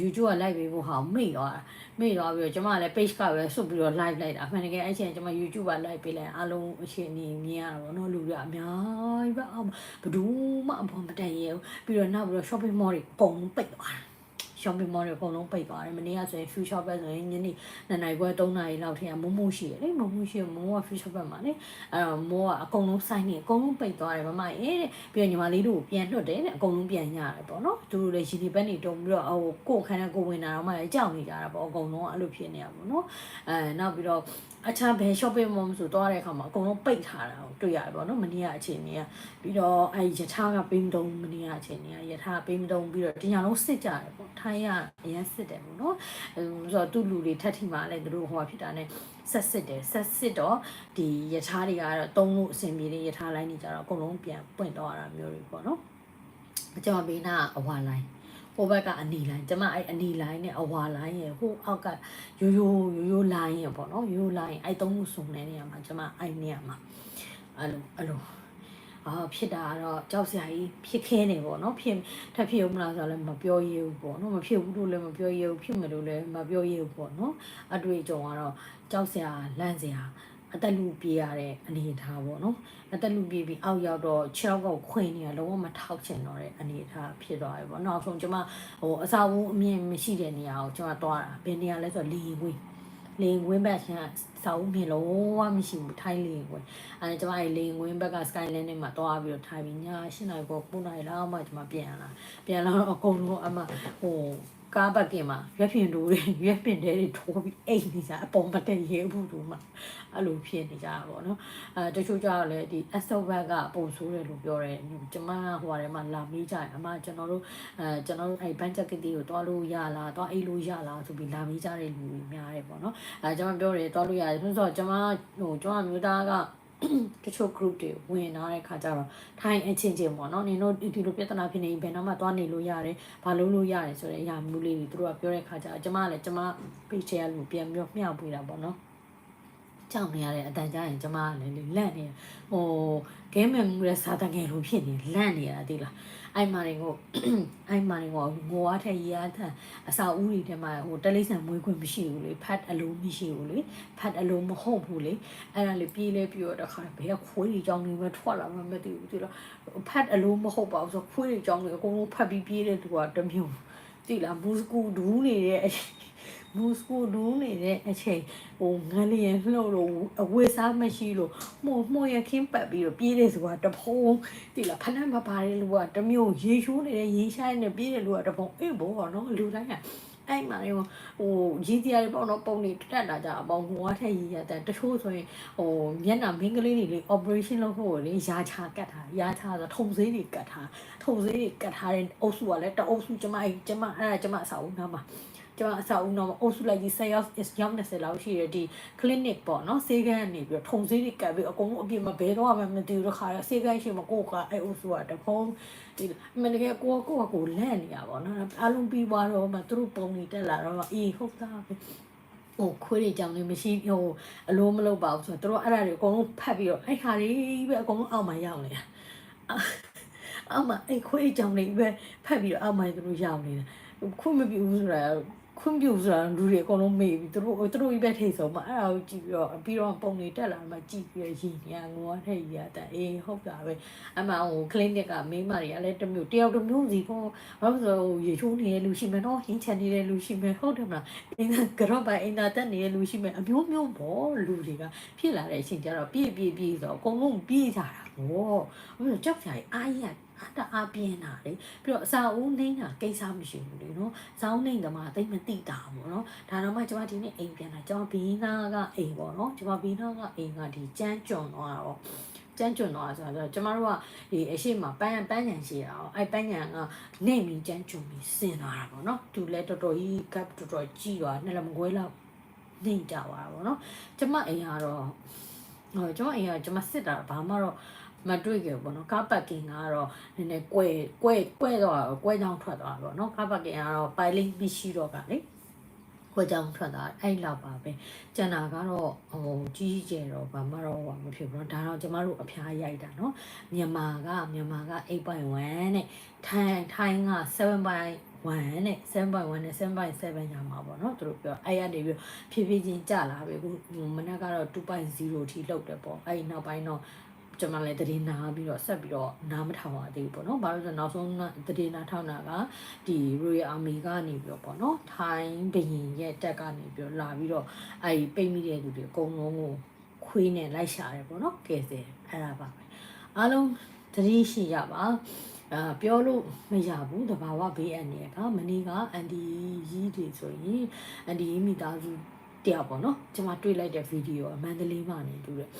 YouTube က live ပေးဖို့ဟာမိတ်သွားတာမိတ်သွားပြီးတော့ကျမလည်း page ကပဲစွတ်ပြီးတော့ live လိုက်တာအမှန်တကယ်အဲ့ချိန်ကျမ YouTube က live ပေးလိုက်အားလုံးအချိန်နေမြင်ရတာပေါ့နော်လူတွေအများကြီးပဲဘဒူးမှအပေါ်မတန်ရဲဘူးပြီးတော့နောက်ပြီးတော့ shopping mall တွေအကုန်လုံးပိတ်သွားတာ shopping mall တွေအကုန်လုံးပိတ်သွားတယ်မနေ့ကဆိုရင် free shop ပဲဆိုရင်ညနေ2နာရီခွဲ3နာရီလောက်ထိကမိုးမိုးရှိတယ်လေမိုးမိုးရှိတယ်မိုးက free shop ဘက်မှာလေအဲ့တော့မိုးကအကုန်လုံးစိုင်းနေအကုန်လုံးပိတ်သွားတယ်မမအေးတဲ့ပြီးတော့ညီမလေးတို့ကိုပြန်လွှတ်တယ်တဲ့အကုန်လုံးပြန်ညရတယ်ပေါ့နော်သူတို့လည်းရီဒီဘက်နေတုံပြီးတော့ဟိုကိုယ်ခန်းနဲ့ကိုယ်ဝင်တာတော့မှလည်းကြောက်နေကြတာပေါ့အကုန်လုံးအဲ့လိုဖြစ်နေရပါဘောနော်အဲနောက်ပြီးတော့ အခြားဘယ် shopping mall ဆိုတော့တဲ့အခါမှာအကုန်လုံးပိတ်ထားတာကိုတွေ့ရတယ်ပေါ့နော်မနေ့ကအချိန်ကြီးကပြီးတော့အဲယထာကပိန်းတုံမနေ့ကအချိန်ကြီးကယထာပိန်းတုံပြီးတော့တညာလုံးစစ်ကြတယ်ပေါ့ထိုင်းကအရင်စစ်တယ်ပေါ့နော်အဲဆိုတော့သူ့လူတွေထက်ထိမှလည်းသူတို့ဟိုဖြစ်တာ ਨੇ ဆက်စစ်တယ်ဆက်စစ်တော့ဒီယထာတွေကတော့တုံးလို့အဆင်ပြေတဲ့ယထာလိုင်းတွေကြတော့အကုန်လုံးပြန်ပွင့်တော့တာမျိုးတွေပေါ့နော်ကျွန်တော်ဘေးနာအဝါလိုင်း ဟိုဘက်ကအနီလိုင်းကျမအဲ့အနီလိုင်းနဲ့အဝါလိုင်းရယ်ဟိုအောက်ကရိုးရိုးရိုးရိုးလိုင်းရယ်ပေါ့နော်ရိုးရိုးလိုင်းအဲ့သုံးခုစုံတဲ့နေရာမှာကျမအဲ့နေရာမှာအဲ့လိုအဲ့လိုအာဖြစ်တာကတော့ကြောက်စရာကြီးဖြစ်ခဲနေပေါ့နော်ဖြစ်ထပ်ဖြစ်ဦးမလားဆိုတော့လည်းမပြောရဘူးပေါ့နော်မဖြစ်ဘူးလို့လည်းမပြောရဘူးဖြစ်မယ်လို့လည်းမပြောရဘူးပေါ့နော်အတွေ့အကြုံကတော့ကြောက်စရာလန့်စရာ အသက်လူပြေးရတဲ့အနေအထားပေါ့နော်အသက်လူပြေးပြီးအောက်ရောက်တော့ခြေထောက်ကိုခွင်နေရလုံးဝမထောက်ချင်တော့တဲ့အနေအထားဖြစ်သွားပြီပေါ့နောက်ဆုံးကျမဟိုအစာဝအမြင်မရှိတဲ့နေရာကိုကျမသွားတာဘယ်နေရာလဲဆိုတော့လီဝင်းလင်းဝင်းဘက်ချင်းစာအုပ်မြင်လုံးဝမရှိဘူးထိုင်းလင်းဝင်းအဲကျမအဲလင်းဝင်းဘက်က skyline နဲ့မှာတွားပြီးတော့ထိုင်ပြီးည7နာရီကို9နာရီလောက်မှကျမပြန်လာပြန်လာတော့အကုန်လုံးအမဟို ကကားဘက်ကင်မှာရွက်ဖင်တို့တွေရွက်ပင်တွေထိုးပြီးအိတ်နေကြအပေါ်မတက်ရဲဘူးတို့မှာအဲ့လိုဖြစ်နေကြတာပေါ့နော်အဲတချို့ကြတော့လေဒီ assault bag ကပုံဆိုးတယ်လို့ပြောတယ်ကျမဟိုဟာထဲမှာလာမေးကြတယ်အမကျွန်တော်တို့အဲကျွန်တော်တို့အဲ့ဘန်ချက်ကတီကိုတွားလို့ရလားတွားအိတ်လို့ရလားဆိုပြီးလာမေးကြတဲ့လူတွေများတယ်ပေါ့နော်အဲကျွန်မပြောတယ်တွားလို့ရတယ်ဆိုတော့ကျွန်မဟိုကျွန်မမျိုးသားက တချို့ group တွေဝင်လာတဲ့ခါကျတော့ထိုင်အချင်းချင်းပေါ့နော်နင်တို့ဒီလိုပြဿနာဖြစ်နေရင်ဘယ်တော့မှသွားနေလို့ရတယ်ဘာလို့လို့ရတယ်ဆိုတဲ့အရာမျိုးလေးတွေသူတို့ကပြောတဲ့ခါကျတော့ကျမကလည်းကျမ page ရလို့ပြန်ပြီးတော့မျှပေးတာပေါ့နော်ကြောက်နေရတဲ့အတန်ကြားရင်ကျမကလည်းလန့်နေဟို game မှုရဲ့စာတငယ်လိုဖြစ်နေလန့်နေရတာဒီလား အဲ့မာရင်ကိုအဲ့မာရင်ကိုငိုအားထက်ရီအားထက်အစာဦးတွေထဲမှာဟိုတလိမ့်ဆန်မွေးခွင့်မရှိဘူးလေဖတ်အလုံးမရှိဘူးလေဖတ်အလုံးမဟုတ်ဘူးလေအဲ့ဒါလေပြေးလဲပြီးတော့တခါဘယ်ကခွေးတွေကြောင်းနေမှထွက်လာမှမသိဘူးဒီလားဖတ်အလုံးမဟုတ်ပါဘူးဆိုခွေးတွေကြောင်းနေအကုန်လုံးဖတ်ပြီးပြေးတဲ့သူကတစ်မျိုးသိလားမူစကူဒူးနေတဲ့ မူစကိုဒူးနေတဲ့အချိန်ဟိုငလျင်လှုပ်လို့အဝတ်စားမရှိလို့မှုမှုရခင်းပတ်ပြီးတော့ပြေးတယ်ဆိုတာတဖုံးတိလားဖနက်မပါတဲ့လူကတမျိုးရေရှိုးနေတဲ့ရေရှိုင်းနေပြေးတဲ့လူကတဖုံးအေးဘောနော်လူတိုင်းကအဲ့မှာရောဟိုရည်တရားတွေပေါ့နော်ပုံနေတက်တာကြအပေါင်းဟိုအထက်ရည်ရတဲ့တချို့ဆိုရင်ဟိုမျက်နှာမင်းကလေးတွေလေ operation လုပ်ဖို့လေရာချကတ်တာရာချဆိုထုံစည်းတွေကတ်တာထုံစည်းတွေကတ်ထားတဲ့အုပ်စုကလည်းတအုပ်စုကျမကျမအဲ့ဒါကျမအစာအုပ်နားမှာ ကျွန်တော်အဆောက်အဦတော့အုပ်စုလိုက်ကြီး10ရောက်ရောက်20လောက်ရှိရဒီ clinic ပေါ့နော်ဆေးကန်းကနေပြီးတော့ထုံဆေးတွေကပ်ပြီးအကုန်လုံးအပြစ်မဘဲတော့မှမသိဘူးတခါဆေးကန်းရှိမကိုကအဲ့အုပ်စုကတဖုံးဒီအမန်တကယ်ကိုကိုကကိုလန့်နေရပါတော့နော်အလုံးပြီးသွားတော့မှသူတို့ပုံနေတက်လာတော့အေးဟုတ်သားပဲဟိုခွေးတွေကြောင်လည်းမရှိဟိုအလိုမလုပ်ပါဘူးဆိုတော့တို့အဲ့ဒါတွေအကုန်လုံးဖတ်ပြီးတော့အဲ့ခါလေးပဲအကုန်လုံးအောက်မှာရောက်နေတာအောက်မှာအဲ့ခွေးကြောင်လေးပဲဖတ်ပြီးတော့အောက်မှာသူတို့ရောက်နေတာခွင့်မပြုဘူးဆိုတာ ခွင့်ပြုဆိုတာလူတွေအကုန်လုံးမေးပြီးသူတို့သူတို့ကြီးပဲထိတ်ဆုံးမအဲ့ဒါကိုကြည့်ပြီးတော့ပြီးတော့ပုံတွေတက်လာမှကြည့်ပြီးရရင်ညာငိုရတဲ့ရတဲ့အေးဟုတ်တာပဲအမှဟို clinic ကမိန်းမတွေကလည်းတစ်မျိုးတယောက်တစ်မျိုးစီပေါ့ဘာလို့ဆိုဟိုရေချိုးနေတဲ့လူရှိမယ်နော်ဟင်းချန်နေတဲ့လူရှိမယ်ဟုတ်တယ်မလားအင်းကတော့ပါအင်းသားတက်နေတဲ့လူရှိမယ်အမျိုးမျိုးပေါ့လူတွေကဖြစ်လာတဲ့အချိန်ကျတော့ပြည့်ပြည့်ပြည့်ဆိုတော့အကုန်လုံးပြေးကြတာပေါ့ဟိုကြောက်ကြရအားရအား တအားပြင်းတာလေပြီးတော့အစာဦးနှိမ့်တာကိစ္စမရှိဘူးလေနော်ဇောင်းနှိမ့်သမားတိတ်မတိတာပေါ့နော်ဒါတော့မှကျွန်မဒီနေ့အိမ်ပြန်လာကျွန်မဘီနာကအိမ်ပေါ့နော်ကျွန်မဘီနာကအိမ်ကဒီကျန်းကျွန်းသွားတော့ကျန်းကျွန်းသွားဆိုတော့ကျမတို့ကဒီအရှိမပန်းပန်းညံရှိတာအဲ့ပန်းညံကနေမီကျန်းကျွန်းပြီးဆင်းသွားတာပေါ့နော်သူလည်းတော်တော်ကြီးကပ်တော်တော်ကြီးသွားနှစ်လက်မကွဲလောက်နှိမ့်ကြသွားတာပေါ့နော်ကျမအိမ်ကတော့ဟိုကျမအိမ်ကကျမစစ်တာဘာမှတော့ မတွေ့ကြဘူးပေါ့နော်ကားပတ်ကင်ကတော့နည်းနည်းကွဲကွဲကွဲတော့ကွဲချောင်းထွက်သွားပေါ့နော်ကားပတ်ကင်ကတော့ပိုင်လင်းမရှိတော့ကလေခွဲချောင်းထွက်သွားအဲ့လောက်ပါပဲကျန်တာကတော့ဟိုကြီးကြီးကျယ်တော့ဘာမှတော့ဟိုမဖြစ်ဘူးเนาะဒါတော့ကျမတို့အဖျားရိုက်တာเนาะမြန်မာကမြန်မာက8.1နဲ့ထိုင်းထိုင်းက7.1နဲ့7.1နဲ့7.7ရမှာပေါ့เนาะသူတို့ပြောအဲ့ရနေပြီးဖြည်းဖြည်းချင်းကျလာပြီခုမနက်ကတော့2.0ထိလောက်တယ်ပေါ့အဲ့နောက်ပိုင်းတော့ ကျွန်မလည်းတည်နာပြီးတော့ဆက်ပြီးတော့နားမထောင်ရသေးဘူးပေါ့နော်။ဘာလို့လဲဆိုတော့နောက်ဆုံးတည်နာထောင်တာကဒီ Royal Army ကနေပြီးတော့ပေါ့နော်။ထိုင်းဘရင်ရဲ့တက်ကနေပြီးတော့လာပြီးတော့အဲဒီပိတ်မိတဲ့လူတွေအကုန်လုံးကိုခွေးနဲ့လိုက်ရှာတယ်ပေါ့နော်။ကဲစတယ်အဲ့ဒါပါပဲ။အားလုံးတတိရှိရပါအာပြောလို့မရဘူးတဘာဝဘေးအန္တရာယ်ကမနေ့ကအန်ဒီကြီးတွေဆိုရင်အန်ဒီမိသားစု တယောက်ပေါ့နော်ကျွန်မတွေ့လိုက်တဲ့ဗီဒီယိုအမန္တလေးမှာနေတူတယ်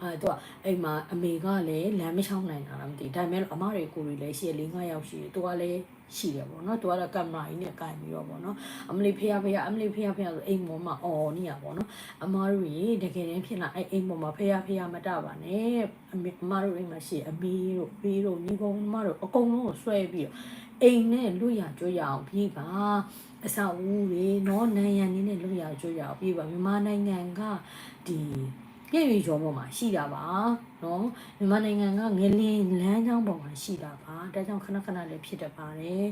အဲသူကအိမ်မှာအမေကလည်းလမ်းမချောင်းနိုင်တာလားမသိဒါပေမဲ့အမတွေကိုတွေလည်းရှေ့လေး၅ယောက်ရှိတယ်သူကလည်းရှိတယ်ပေါ့နော်သူကတော့ကင်မရာကြီးနဲ့ကင်ပြီးတော့ပေါ့နော်အမလေးဖေးဖေးအမလေးဖေးဖေးဆိုအိမ်ပေါ်မှာအော်နေရပေါ့နော်အမတို့ရေတကယ်တမ်းဖြစ်လာအဲ့အိမ်ပေါ်မှာဖေးဖေးမတပါနဲ့အမေအမတို့အိမ်မှာရှိအမေတို့ဖေးတို့ညီကောင်မတို့အကုန်လုံးကိုဆွဲပြီးတော့အိမ်နဲ့လွတ်ရကြွရအောင်ပြေးပါ အဆောက်အဦတွေနော်နန်းရံနေနဲ့လွတ်ရကြွရအောင်ပြေးပါမြန်မာနိုင်ငံကဒီပြည့်ရွေကျော်ပေါ်မှာရှိတာပါနော်မြန်မာနိုင်ငံကငလင်းလမ်းကြောင်းပေါ်မှာရှိတာပါဒါကြောင့်ခဏခဏလေးဖြစ်တတ်ပါတယ်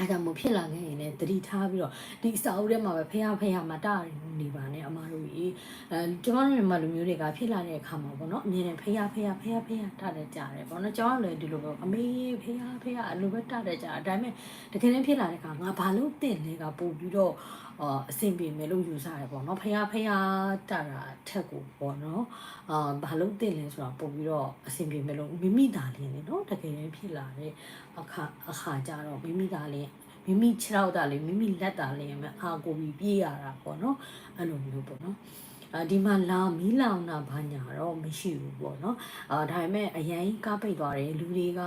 အဲဒါမှဖြစ်လာခဲ့ရင်လည်းတတိထားပြီးတော့ဒီစာအုပ်ထဲမှာပဲဖះဖះမတာနေပါနဲ့အမားတို့ကြီးအဲကျွန်တော်တို့မြန်မာလူမျိုးတွေကဖြစ်လာတဲ့အခါမှာပေါ့နော်အမြဲတမ်းဖះဖះဖះဖះတာတဲ့ကြတယ်ပေါ့နော်ကျွန်တော်လည်းဒီလိုပဲအမေဖះဖះအလိုပဲတာတဲ့ကြဒါပေမဲ့တကယ်တမ်းဖြစ်လာတဲ့အခါငါဘာလို့တင့်လဲကပို့ပြီးတော့အာအဆင်ပြေမယ်လို့ယူဆရတယ်ပေါ့နော်ဖះဖះတာတာထက်ကိုပေါ့နော်အာဘာလို့တင့်လဲဆိုတာပို့ပြီးတော့အဆင်ပြေမယ်လို့မိမိသားလေးလေနော်တကယ်တမ်းဖြစ်လာတဲ့ အခါအခါကြတော့မိမိသားလေးမိမိခြေထောက်တာလေးမိမိလက်တာလေးပဲအာကိုပြီးပြေးရတာပေါ့နော်အဲ့လိုမျိုးပေါ့နော်အာ ဒီမှာလာမီးလောင်တာဘာညာတော့မရှိဘူးပေါ့နော်အာဒါပေမဲ့အရန်ကားပိတ်သွားတယ်လူတွေက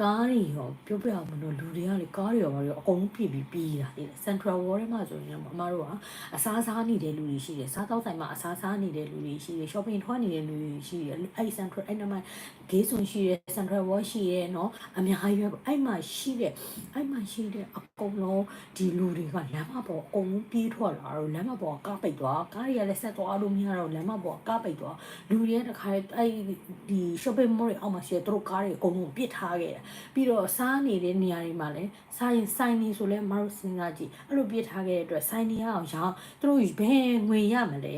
ကားတွေရောပြောပြအောင်မလို့လူတွေကလေကားတွေရောဘာတွေရောအကုန်ပြစ်ပြီးပြီးတာလေ Central Wall ထဲမှာဆိုရင်အမတို့ကအစားစားနေတဲ့လူတွေရှိတယ်စားသောက်ဆိုင်မှာအစားစားနေတဲ့လူတွေရှိတယ် shopping ထွက်နေတဲ့လူတွေရှိတယ်အဲ့ Central အဲ့နမှာဂေးဆွန်ရှိတယ် Central Wall ရှိတယ်နော်အများကြီးပဲအဲ့မှာရှိတဲ့အဲ့မှာရှိတဲ့အကုန်လုံးဒီလူတွေကလမ်းမပေါ်အကုန်ပြေးထွက်လာတော့လမ်းမပေါ်ကားပိတ်သွားကားတွေကလည်းဆက်သွားလို့မရတော့လမ်းမပေါ်ကကားပိတ်သွားလူတွေကတခါအဲ့ဒီ shopping mall တွေအောက်မှာရှိတဲ့သူတို့ကားတွေအကုန်လုံးပစ်ထားခဲ့တယ်ပြီးတော့စားနေတဲ့နေရာတွေမှာလည်းစားရင်ဆိုင်နေဆိုလဲမတို့စဉ်းစားကြည့်အဲ့လိုပစ်ထားခဲ့တဲ့အတွက်ဆိုင်နေရအောင်ရောင်းသူတို့ဘယ်ငွေရမလဲ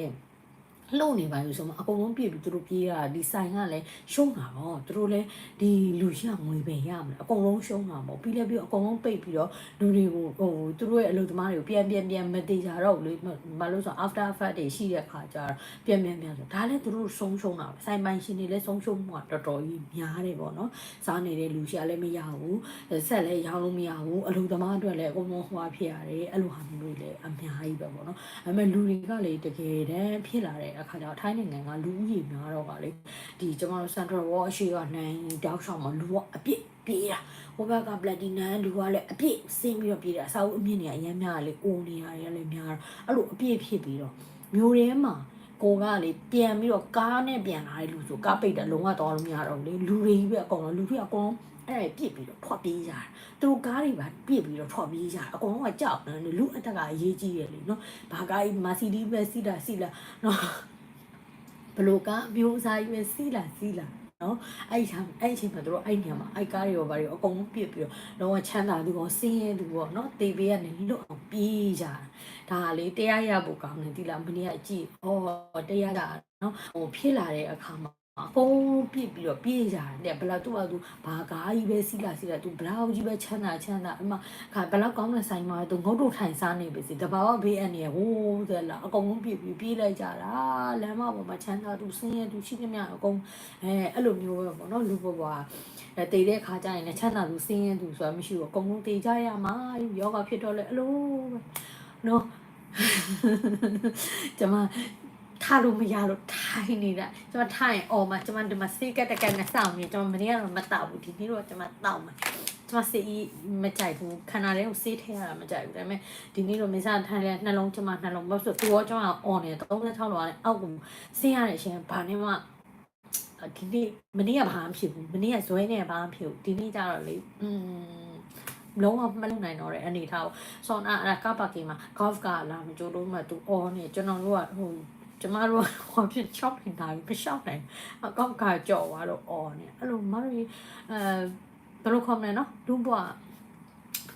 လှုပ်နေပါလို့ဆိုမှအကုန်လုံးပြည့်ပြီးသူတို့ပြေးရတာဒီဆိုင်ကလည်းရှုံးတာပေါ့သူတို့လည်းဒီလူရငွေပဲရမလားအကုန်လုံးရှုံးတာပေါ့ပြီးလည်းပြီးအကုန်လုံးပိတ်ပြီးတော့လူတွေကိုဟိုသူတို့ရဲ့အလုပ်သမားတွေကိုပြန်ပြန်ပြန်မသေးကြတော့ဘူးလေဘာလို့ဆို after effect တွေရှိတဲ့ခါကျတော့ပြန်ပြန်ပြန်ဆိုဒါလည်းသူတို့ဆုံးရှုံးတာပဲဆိုင်ပိုင်ရှင်တွေလည်းဆုံးရှုံးမှုကတော်တော်ကြီးများတယ်ပေါ့နော်စားနေတဲ့လူရှာလည်းမရဘူးဆက်လည်းရောင်းလို့မရဘူးအလုပ်သမားအတွက်လည်းအကုန်လုံးဟွာဖြစ်ရတယ်အဲ့လိုဟာမျိုးတွေလည်းအများကြီးပဲပေါ့နော်ဒါပေမဲ့လူတွေကလေတကယ်တမ်းဖြစ်လာတဲ့အခါကျတော့ထိုင်းနိုင်ငံကလူကြီးများတော့ကလေဒီကျွန်တော်တို့ Central Wall အရှိကနိုင်တောက်ဆောင်မှာလူကအပြစ်ပြေးတာဟိုဘက်က Platinum လူကလည်းအပြစ်ဆင်းပြီးတော့ပြေးတယ်အစာအုပ်အမြင့်နေအရင်များလေအိုနေရတယ်လည်းများတော့အဲ့လိုအပြစ်ဖြစ်ပြီးတော့မျိုးထဲမှာ ကိုကလေပြန်ပြီးတော့ကားနဲ့ပြန်လာတဲ့လူဆိုကားပိတ်တယ်လုံးဝတော့လို့မရတော့ဘူးလေလူတွေကြီးပဲအကုန်လုံးလူတွေအကုန်လုံးအဲ့ဒါပြစ်ပြီးတော့ထွက်ပြေးကြတာသူတို့ကားတွေပါပြစ်ပြီးတော့ထွက်ပြေးကြတာအကုန်လုံးကကြောက်တယ်လူအတက်ကအရေးကြီးတယ်လေနော်ဘာကားကြီးမာစီဒီပဲစီတာစီလာနော်ဘလို့ကမျိုးစားကြီးပဲစီလာစီလာ နော်အဲ့ဒီအဲ့ဒီအချိန်မှာတို့အဲ့ညမှာအဲ့ကားတွေရောဘာတွေအကုန်လုံးပြစ်ပြီးတော့လုံးဝချမ်းသာသူကောစင်းရဲသူကောနော်တေပေးကနေလွတ်အောင်ပြေးကြတာဒါလေတရားရဖို့ကောင်းတယ်ဒီလားမနေ့ကကြည့်ဩတရားရနော်ဟိုဖြစ်လာတဲ့အခါမှာ အကုန်ပြစ်ပြီးတော့ပြေးကြတယ်ဘလောက်သူ့ဘာသူဘာကားကြီးပဲစီးလာစီးလာသူဘလောက်ကြီးပဲချမ်းသာချမ်းသာအမခါဘလောက်ကောင်းတဲ့ဆိုင်မှာသူငုတ်တို့ထိုင်စားနေပြီစီတဘာဝဘေးအန်နေဟိုးတဲ့လားအကုန်လုံးပြစ်ပြီးပြေးလိုက်ကြတာလမ်းမပေါ်မှာချမ်းသာသူဆင်းရဲသူရှိသမျှအကုန်အဲအဲ့လိုမျိုးပဲပေါ့နော်လူဘဘွားအဲတည်တဲ့ခါကျရင်လည်းချမ်းသာသူဆင်းရဲသူဆိုတာမရှိဘူးအကုန်လုံးတည်ကြရမှာယောဂဖြစ်တော့လေအလိုပဲနော် ကျွန်မ ထားလို့မရလို့ထိုင်နေတာကျွန်မထိုင်အော်မှာကျွန်မဒီမှာစိတ်ကတက်ကက်နဲ့စောင့်နေကျွန်မမနေ့ကတော့မတောက်ဘူးဒီနေ့တော့ကျွန်မတောက်မှာကျွန်မစိတ်မကြိုက်ဘူးခန္ဓာထဲကိုစေးထဲရတာမကြိုက်ဘူးဒါပေမဲ့ဒီနေ့တော့မစားထိုင်လဲနှလုံးကျွန်မနှလုံးမဆိုသူရောကျွန်မအော်နေ36လောက်နဲ့အောက်ကိုစေးရတဲ့အချိန်ဘာနဲ့မှဒီနေ့မနေ့ကဘာမှဖြစ်ဘူးမနေ့ကဇွဲနဲ့ဘာမှဖြစ်ဘူးဒီနေ့ကျတော့လေอืมလုံးဝမလုပ်နိုင်တော့တဲ့အနေထားကိုဆောနာအဲ့ကပါကီမှာ golf ကလာမကြိုးလို့မှသူအော်နေကျွန်တော်တို့ကဟို ကျမတို့ဟောဖြစ်ချောက်နေတာမရှောက်နိုင်အကောက်ကကြော်သွားတော့အော်နေအဲ့လိုမတို့အဲဘယ်လိုခေါ်မလဲနော်ဒုဘွား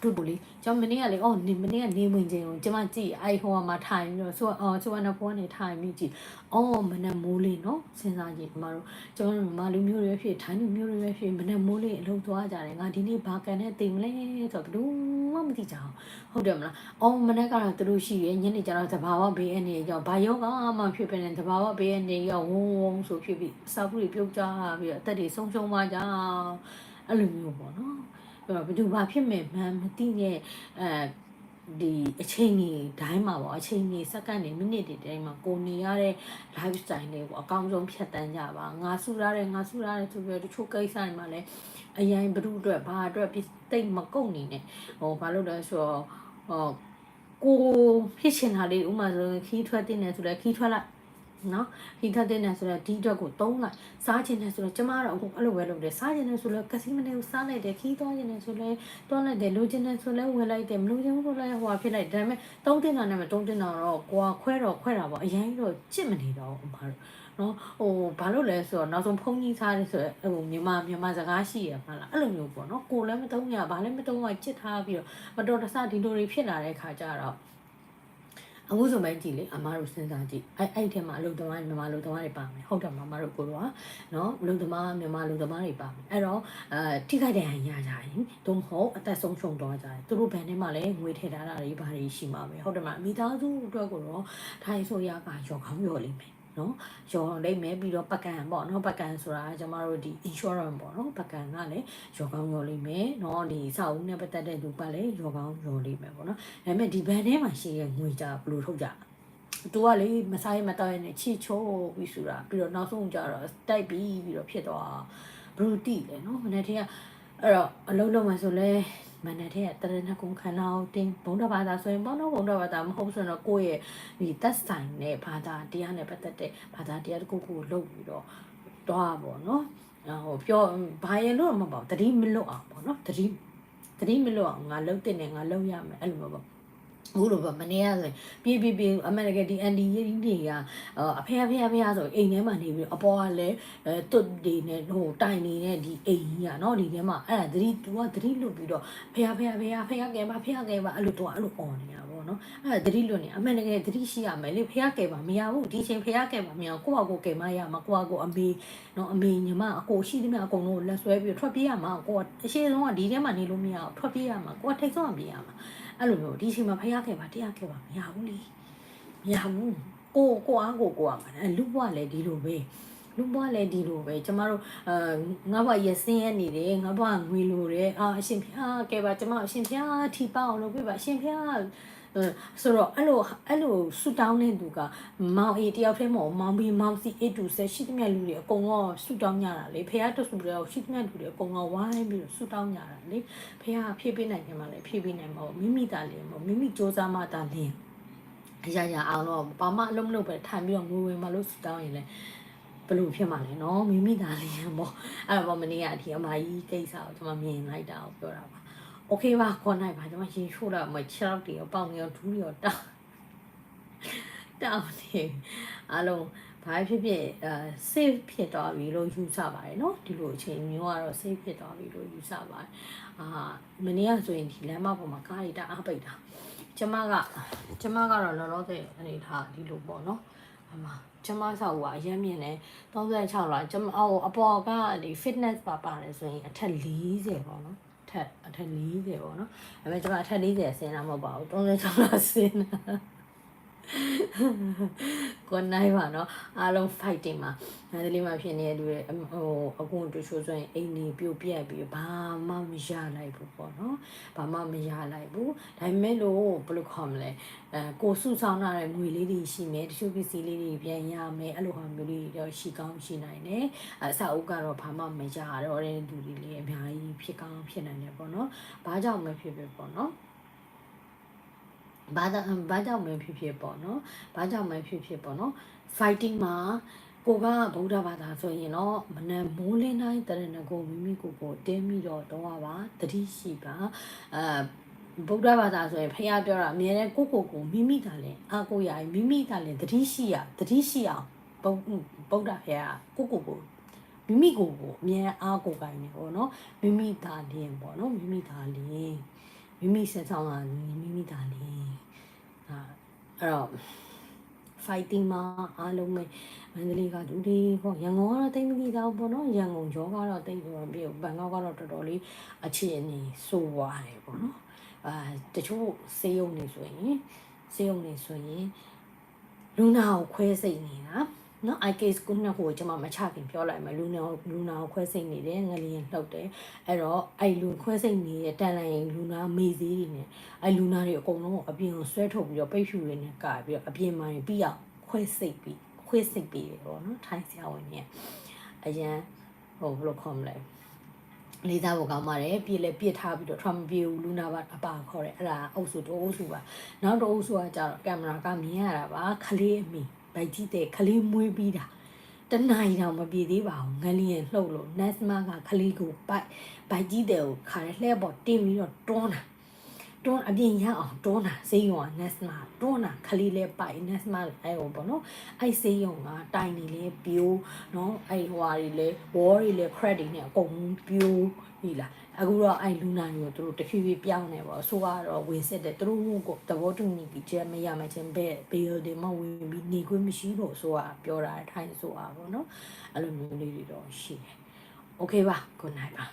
တူတူလေးကျွန်မနေ့ကလေအော်နေမနေ့ကနေဝင်ခြင်းကိုကျွန်မကြည့်အိုက်ဟိုမှာထိုင်ပြီးတော့ဆိုအော်ဆိုနဖောနေထိုင်ပြီးကြည့်အော်မနက်မိုးလေးနော်စဉ်းစားကြည့်မတို့ကျွန်တော်မလူမျိုးတွေဖြစ်ထိုင်းလူမျိုးတွေဖြစ်မနက်မိုးလေးအလုပ်သွားကြတယ်ငါဒီနေ့ဘာကန်နဲ့တင်မလဲဆိုတော့ဘယ်သူမှမသိကြအောင်ဟုတ်တယ်မလားအော်မနက်ကတော့သူတို့ရှိရညနေကျတော့တဘာဝဘေးအနေကြောင့်ဘာယောဂမှဖြစ်ပဲနဲ့တဘာဝဘေးအနေရောက်ဝုန်းဝုန်းဆိုဖြစ်ပြီးအစာဖူးတွေပြုတ်ကြပြီးတော့အသက်တွေဆုံးရှုံးသွားကြအဲ့လိုမျိုးပေါ့နော် ဘယ်သူဘာဖြစ်မယ်မှန်းမသိတဲ့အဲဒီအချိန်ကြီးတိုင်းမှာပေါ့အချိန်ကြီးစက္ကန့်တွေမိနစ်တွေတိုင်းမှာကိုနေရတဲ့ live style တွေကိုအကောင်းဆုံးဖြတ်တန်းကြပါငါဆူရတယ်ငါဆူရတယ်ဆိုပြီးတော့တချို့ကိစ္စတွေမှာလည်းအရင်ဘ ᱹ အတွက်ဘာအတွက်တိတ်မကုန်နေနဲ့ဟိုဘာလို့လဲဆိုတော့ဟောကိုဖြစ်ချင်တာလေးဥမာဆိုခီးထွက်တင်နေဆိုတော့ခီးထွက်လိုက် နော်ခီးထွက်တင်နေဆိုတော့ဒီအတွက်ကိုသုံးလိုက်စားချင်တယ်ဆိုတော့ကျမတော့အခုအဲ့လိုပဲလုပ်တယ်စားချင်တယ်ဆိုတော့ကစီမနေကိုစားလိုက်တယ်ခီးသွားချင်တယ်ဆိုလဲတွန်းလိုက်တယ်လိုချင်တယ်ဆိုလဲဝယ်လိုက်တယ်မလိုချင်ဘူးဆိုလဲဟိုဖြစ်လိုက်ဒါပေမဲ့သုံးတင်တာနဲ့မသုံးတင်တာတော့ကိုကခွဲတော့ခွဲတာပေါ့အရင်တော့ကြစ်မနေတော့ဥမာတော့နော်ဟိုဘာလို့လဲဆိုတော့နောက်ဆုံးဖုန်းကြီးစားတယ်ဆိုတော့ဟိုမြန်မာမြန်မာစကားရှိရမှာလားအဲ့လိုမျိုးပေါ့နော်ကိုလည်းမတုံးရဘာလည်းမတုံးရချစ်ထားပြီးတော့မတော်တဆဒီလိုတွေဖြစ်လာတဲ့ခါကျတော့ အခုဆိုမှကြည့်လေအမားတို့စဉ်းစားကြည့်အဲ့အဲ့ထဲမှာအလုပ်သမားမြန်မာအလုပ်သမားတွေပါမယ်ဟုတ်တယ်မမတို့ကိုတော့နော်အလုပ်သမားမြန်မာအလုပ်သမားတွေပါမယ်အဲ့တော့အဲထိခိုက်တဲ့ဟန်ရကြရင်သို့မဟုတ်အသက်ဆုံးရှုံးသွားကြတယ်သူတို့ဘယ်နဲ့မှလည်းငွေထည့်ထားတာတွေဘာတွေရှိမှာပဲဟုတ်တယ်မမိသားစုအတွက်ကိုတော့ထိုင်းဆိုရကရောကောင်းရောလိမ့်မယ် နော်ရောလိမ့်မယ်ပြီးတော့ပကံပေါ့နော်ပကံဆိုတာကျမတို့ဒီ insurance ပေါ့နော်ပကံကလည်းရောကောင်းရောလိမ့်မယ်နော်ဒီစာအုပ်နဲ့ပတ်သက်တဲ့သူကလည်းရောကောင်းရောလိမ့်မယ်ပေါ့နော်ဒါပေမဲ့ဒီဘန်ထဲမှာရှိတဲ့ငွေကြဘယ်လိုထုတ်ကြတူကလေမစားရမတော့ရနဲ့ချီချိုးပြီးဆိုတာပြီးတော့နောက်ဆုံးကြတော့တိုက်ပြီးပြီးတော့ဖြစ်သွားဘလူတီလေနော်မနေ့တည်းကအဲ့တော့အလုံးလုံးမှဆိုလဲ မနေ့တည်းကတရဏဂုံခန္ဓာကိုတင်းဘုံတော်ဘာသာဆိုရင်ဘောတော့ဘုံတော်ဘာသာမဟုတ်ဆိုတော့ကိုယ့်ရဲ့ဒီသက်ဆိုင်တဲ့ဘာသာတရားနဲ့ပတ်သက်တဲ့ဘာသာတရားတစ်ခုခုကိုလုပ်ပြီးတော့တွားပါတော့ဟိုပြောဘာရင်လို့မပေါ့တတိမလွတ်အောင်ပေါ့နော်တတိတတိမလွတ်အောင်ငါလှုပ်တဲ့နဲ့ငါလှုပ်ရမယ်အဲ့လိုမျိုးပေါ့ အခုလိုပဲမနေရဆိုရင်ပြေးပြေးပြေးအမေရိကန်ဒီအန်ဒီကြီးတွေကအဖေအဖေအဖေဆိုအိမ်ထဲမှာနေပြီးအပေါ်ကလည်းအဲတွတ်တွေနဲ့ဟိုတိုင်နေတဲ့ဒီအိမ်ကြီးကနော်ဒီထဲမှာအဲ့ဒါသတိသူကသတိလွတ်ပြီးတော့ဖေအဖေအဖေအဖေကဲပါဖေကဲပါအဲ့လိုတော့အဲ့လိုអော်နေတာပေါ့နော်အဲ့ဒါသတိလွတ်နေအမေရိကန်သတိရှိရမယ်လေဖေကဲပါမရဘူးဒီချိန်ဖေကဲပါမရကိုယ့်အကိုကဲမရမှာကိုယ့်အကိုအမေနော်အမေညီမအကိုရှိသမျှအကုန်လုံးလက်ဆွဲပြီးထွက်ပြေးရမှာကိုကအရှိဆုံးကဒီထဲမှာနေလို့မရဘူးထွက်ပြေးရမှာကိုကထိတ်ဆုံးပြေးရမှာ အဲ့လိုမျိုးဒီချိန်မှာဖျားခဲ့ပါတရားခဲ့ပါမရဘူးလေမရဘူးကိုကိုအားကိုကိုအားမှာအဲ့လူဘွားလည်းဒီလိုပဲလူဘွားလည်းဒီလိုပဲကျမတို့အာငါဘွားရစင်းရနေတယ်ငါဘွားငွေလိုတယ်အာအရှင်ဖျားခဲ့ပါကျမအရှင်ဖျားထီပေါအောင်လုပ်ပြပါအရှင်ဖျား ဆိုတော့အဲ့လိုအဲ့လိုဆူတောင်းတဲ့သူကမောင်အေးတယောက်တည်းမဟုတ်မောင်ဘီမောင်စီ8 to 10ရှိသမျှလူတွေအကုန်လုံးဆူတောင်းကြတာလေဖះတဆူတွေရှိသမျှလူတွေအကုန်လုံးဝိုင်းပြီးဆူတောင်းကြတာလေဖះဖြည့်ပေးနိုင်ကြမှာလေဖြည့်ပေးနိုင်မှာမိမိတာလေမမိမိစ조사မှတာလင်းအရာရာအောင်တော့ဘာမှအလုံးမလုပ်ပဲထိုင်ပြီးတော့ငွေဝင်မလို့ဆူတောင်းရင်လေဘလို့ဖြစ်မှာလဲနော်မိမိသားလေးပေါ့အဲ့တော့မနေ့ကအထီအမကြီးကိစ္စကိုကျွန်မမြင်လိုက်တာကိုပြောတာပါ โอเคပါခေါ်နိုင်ပါကျွန်မရင်ချိုးတော့မ6တီရောပေါင်ရောဒူးရောတောင်းတောင်းနေအားလုံးဘာဖြစ်ဖြစ်အဲ save ဖြစ်သွားပြီလို့ယူဆပါတယ်เนาะဒီလိုအချိန်မျိုးကတော့ save ဖြစ်သွားပြီလို့ယူဆပါတယ်အာမနေ့ကဆိုရင်ဒီလမ်းမပေါ်မှာကားတွေတအားပိတ်တာကျမကကျမကတော့လောလောဆယ်အနေထားဒီလိုပေါ့เนาะအမကျမဆောက်ကအရင်မြင်နေ36လားကျမအော်အပေါ်ကဒီ fitness ပါပါတယ်ဆိုရင်အထက်40ပေါ့နော် ထက်အထက်40ပေါ့နော်ဒါပေမဲ့ကျွန်မအထက်40ဆင်းတာမဟုတ်ပါဘူး36လောက်ဆင်းတာ ကိုနိုင်ပါနော်အားလုံး fighting မှာငါတလေးမှာဖြစ်နေတဲ့လူတွေဟိုအကုန်တူချိုးဆိုရင်အိမ်နေပြုတ်ပြက်ပြီးဘာမှမရလိုက်ဘူးပေါ့နော်ဘာမှမရလိုက်ဘူးဒါပေမဲ့လို့ဘယ်လိုခေါ်မလဲအဲကိုစုဆောင်လာတဲ့ငွေလေးတွေရှိမယ်တချို့ပစ္စည်းလေးတွေပြန်ရမယ်အဲ့လိုဟာမျိုးလေးတော့ရှိကောင်းရှိနိုင်တယ်အစအုပ်ကတော့ဘာမှမရတော့တဲ့လူတွေလည်းအများကြီးဖြစ်ကောင်းဖြစ်နိုင်တယ်ပေါ့နော်ဘာကြောင့်မဖြစ်ဖြစ်ပေါ့နော် ဘာကြောင့်ဘာကြောင့်မဖြစ်ဖြစ်ပေါ့နော်ဘာကြောင့်မဖြစ်ဖြစ်ပေါ့နော် fighting မှာကိုကဗုဒ္ဓဘာသာဆိုရင်တော့မနက်မိုးလင်းတိုင်းတရဏဂုံမိမိကိုယ်ကိုတင်းပြီးတော့တော့ပါတတိရှိပါအဲဗုဒ္ဓဘာသာဆိုရင်ဖះပြောတာအမြဲတမ်းကိုကိုကိုမိမိတာလဲအာကိုရမိမိတာလဲတတိရှိရတတိရှိအောင်ဗုဒ္ဗုဒ္ဓဖះကိုကိုကိုမိမိကိုကိုအမြဲအားကိုကိုင်းနေပေါ့နော်မိမိတာလင်းပေါ့နော်မိမိတာလင်း မိမိဆက်ဆောင်တာမိမိတာလင်းအာအဲ့တော့ fighting မှာအားလုံးပဲမန္တလေးကဒူဒီပေါ့ရန်ကုန်ကတော့တိတ်မကြည့်တော့ပေါ့နော်ရန်ကုန်ရောကတော့တိတ်တော့ပြီးဘန်ကောက်ကတော့တော်တော်လေးအခြေအနေဆိုးသွားတယ်ပေါ့နော်အာတချို့စေယုံနေဆိုရင်စေယုံနေဆိုရင်လူနာကိုခွဲစိတ်နေတာ နော် i case ကိုနှစ်ကိုကျွန်မမချခင်ပြောလိုက်မယ်လူနာလူနာကိုခွဲစိတ်နေတယ်ငလျင်လှုပ်တယ်အဲ့တော့အဲ့လူခွဲစိတ်နေတဲ့တန်လိုင်းလူနာမေးသေးတွေနဲ့အဲ့လူနာတွေအကုန်လုံးအပြင်ကိုဆွဲထုတ်ပြီးတော့ပိတ်ဖြူတွေနဲ့ကာပြီးတော့အပြင်မှာပြီးအောင်ခွဲစိတ်ပြီးခွဲစိတ်ပြီးတယ်ပေါ့နော်ထိုင်းဆရာဝန်ကြီးအရန်ဟိုဘယ်လိုခေါ်မလဲလေးသားဖို့ကောင်းပါတယ်ပြည့်လဲပြစ်ထားပြီးတော့ Trump ပြေဘူးလူနာပါအပါခေါ်တယ်အဲ့ဒါအုပ်စုတော့အုပ်စုပါနောက်တော့အုပ်စုကကြတော့ကင်မရာကမြင်ရတာပါခလေးအမိ ဗိုက်ကြီးတဲ့ခလေးမွေးပြီးတာတနိုင်တော့မပြေသေးပါဘူးငလျင်လှုပ်လို့ Nesma ကခလေးကိုပိုက်ဗိုက်ကြီးတဲ့ကိုခါလှဲပေါ်တင်းပြီးတော့တွန်းတာ တွန်းအပြင်ရအောင်တွန်းတာစေးရုံက Nesma တွန်းတာခလေးလဲပိုက် Nesma အဲဟိုပေါ့နော်အဲ့စေးရုံကတိုင်နေလဲပြိုးနော်အဲ့ဟွာတွေလဲ wall တွေလဲ crack တွေနဲ့အကုန်ပြိုးပြီလားအခုတော့အဲ့လူနာတွေကိုသူတို့တဖြည်းဖြည်းပြောင်းနေပေါ့အဆိုးကတော့ဝင်စစ်တယ်သူတို့ကိုသဘောတူညီပြီးကျမရမချင်းပဲဘယ်ဒီမှာဝင်ပြီးနေခွင့်မရှိလို့ဆိုอ่ะပြောတာထိုင်းဆိုอ่ะပေါ့နော်အဲ့လိုမျိုးလေးတွေတော့ရှိတယ်โอเคပါ good night ပါ